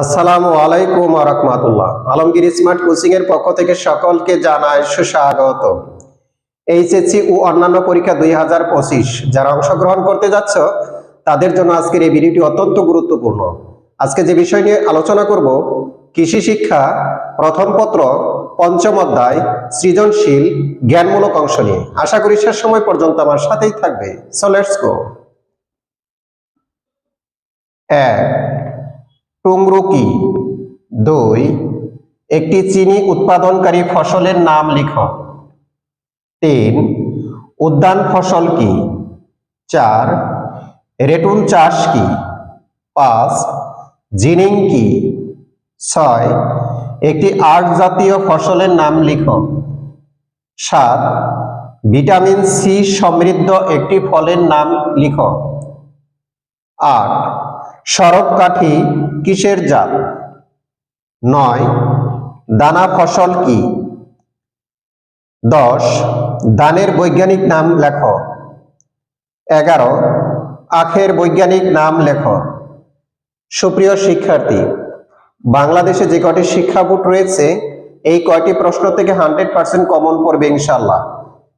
আসসালামু আলাইকুম রহমাতুল্লাহ। আলমগীর স্মার্ট কোচিং এর পক্ষ থেকে সকলকে জানায় সুস্বাগত। এইচএসসি ও অন্যান্য পরীক্ষা দুই হাজার পঁচিশ, যারা অংশগ্রহণ করতে যাচ্ছ, তাদের জন্য আজকের এই ভিডিওটি অত্যন্ত গুরুত্বপূর্ণ। আজকে যে বিষয় নিয়ে আলোচনা করব, কৃষি শিক্ষা, প্রথম পত্র, পঞ্চম অধ্যায়, সৃজনশীল, জ্ঞানমূলক অংশ নিয়ে। আশা করি শেষ সময় পর্যন্ত আমার সাথেই থাকবে। সো লেটস গো টুংরু কি? দুই, একটি চিনি উৎপাদনকারী ফসলের নাম লিখ। তিন, উদ্যান ফসল কি? চার, রেটুন চাষ কি? পাঁচ, জিনিং কি? ছয়, একটি আট জাতীয় ফসলের নাম লিখ। সাত, ভিটামিন সি সমৃদ্ধ একটি ফলের নাম লিখ। আট সরব কাঠি কিসের জাত? নয়, দানা ফসল কি? দশ, দানের বৈজ্ঞানিক নাম লেখ। এগারো, আখের বৈজ্ঞানিক নাম লেখ। সুপ্রিয় শিক্ষার্থী, বাংলাদেশে যে কয়টি শিক্ষা বোর্ড রয়েছে, এই কয়টি প্রশ্ন থেকে হান্ড্রেড পার্সেন্ট কমন পড়বে ইনশাল্লাহ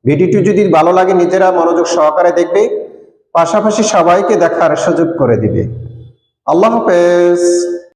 ভিডিওটি যদি ভালো লাগে, নিজেরা মনোযোগ সহকারে দেখবে, পাশাপাশি সবাইকে দেখার সুযোগ করে দিবে। আল্লাহ হাফেজ।